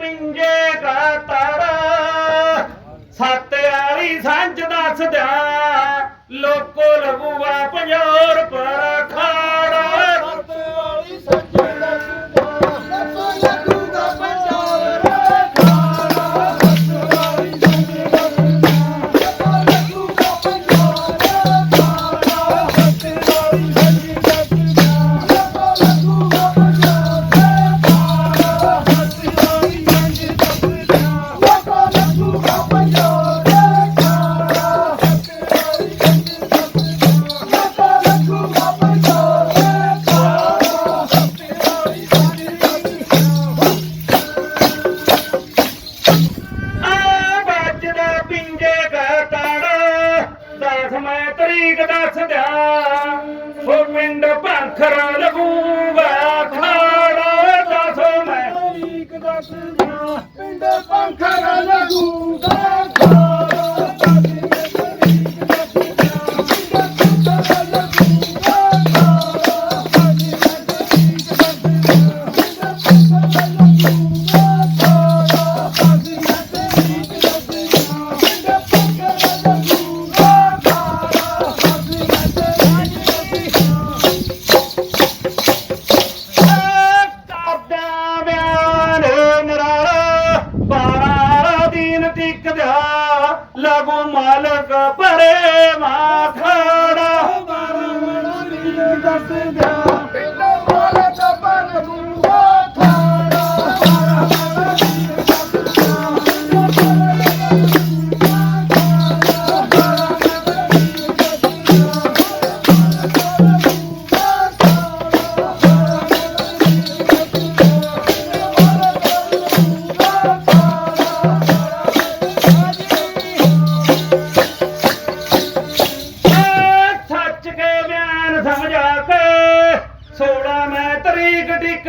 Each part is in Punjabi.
ਪਿੰਜੇ ਕਾ ਤਾਰਾ। ਸੱਤ ਵਾਲੀ ਸਾਂਝ ਦੱਸ ਦਿਆਂ ਲੋਕੋ ਲਗੂਗਾ ਪੰਜੋਰ ਪਰ ਤਰੀਕ ਦੱਸ ਦਿਆਂ ਉਹ ਪਿੰਡ ਭੰਖਰਾ ਲਗੂਗਾ ਖਾੜਾ ਦੱਸੋ ਮੈਂ। ਪਿੰਡ ਭੰਖਰਾ ਲੱਗੂਗਾ ਦੀਨ ਟਿਕਦਾ ਮਾਲਕ ਪਰੇ ਮਾ ਖੜਾ ਸੱਚ ਮੈਂ ਤਰੀਕ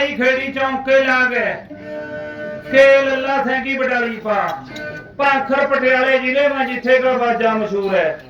ਮਾਲਕ ਖੇੜੀ ਚੌਂਕੇ ਲਾ ਗਏ। ਕੇ ਲੱਲਾ ਸੈਂਕੀ ਬਟਾਲੀ ਪਾ। ਭਾਖਰ ਪਟਿਆਲੇ ਜ਼ਿਲ੍ਹੇ ਵਿੱਚ ਜਿੱਥੇ ਦਾ ਬਾਜਾ ਮਸ਼ਹੂਰ ਹੈ।